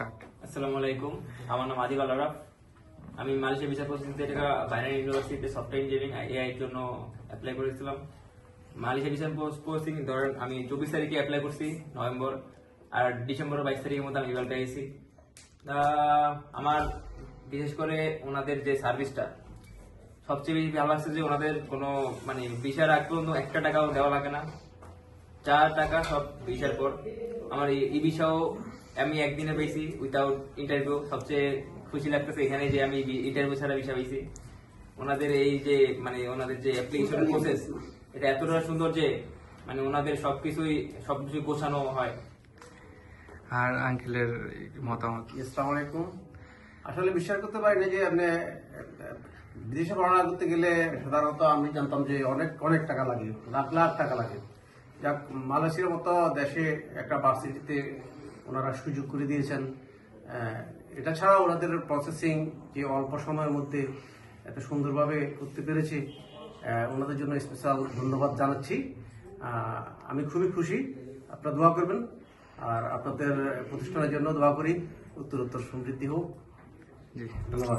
আসসালামু আলাইকুম, আমার নাম আদিব আলারাফ আমি মালয়েশিয়া ভিসা প্রসেসিং থেকে বাইনারি ইউনিভার্সিটিতে সফটওয়্যার ইঞ্জিনিয়ারিং এআই এর জন্য অ্যাপ্লাই করেছিলাম। মালয়েশিয়া ভিসা প্রসেসিং ধরেন আমি চব্বিশ তারিখে অ্যাপ্লাই করছি, নভেম্বর, আর ডিসেম্বর বাইশ তারিখের মধ্যে আমি রেজাল্ট পেয়েছি। আমার, বিশেষ করে ওনাদের যে সার্ভিসটা সবচেয়ে বেশি ভালো লাগছে যে ওনাদের কোনো মানে ভিসার আগ পর্যন্ত একটা টাকাও দেওয়া লাগে না। চার টাকা সব ভিসার পর আমার ই ভিসাও আমি একদিনে পেয়েছি উইথাউট ইন্টারভিউ সবচেয়ে খুশি লাগতেছে এখানে যে আমি ইন্টারভিউ ছাড়া ভিসা পেয়েছি ওনাদের এই যে মানে ওনাদের যে অ্যাপ্লিকেশন প্রসেস এটা এতটা সুন্দর যে মানে ওনাদের সবকিছুই সবকিছু গোছানো হয়। আর আঙ্কেলের মতামত? আসসালামু আলাইকুম। আসলে বিশ্বাস করতে পারি না যে আপনি বিদেশে পড়াশোনা করতে গেলে সাধারণত আমি জানতাম যে অনেক অনেক টাকা লাগে লাখ লাখ টাকা লাগে। যাক মালয়েশিয়ার মতো দেশে একটা ভার্সিটিতে ওনারা সুযোগ করে দিয়েছেন। এটা ছাড়া ওনাদের প্রসেসিং যে অল্প সময়ের মধ্যে এত সুন্দরভাবে করতে পেরেছে ওনাদের জন্য স্পেশাল ধন্যবাদ জানাচ্ছি। আমি খুবই খুশি। আপনারা দোয়া করবেন। আর আপনাদের প্রতিষ্ঠানের জন্য দোয়া করি। উত্তর উত্তর সমৃদ্ধি হোক। ধন্যবাদ।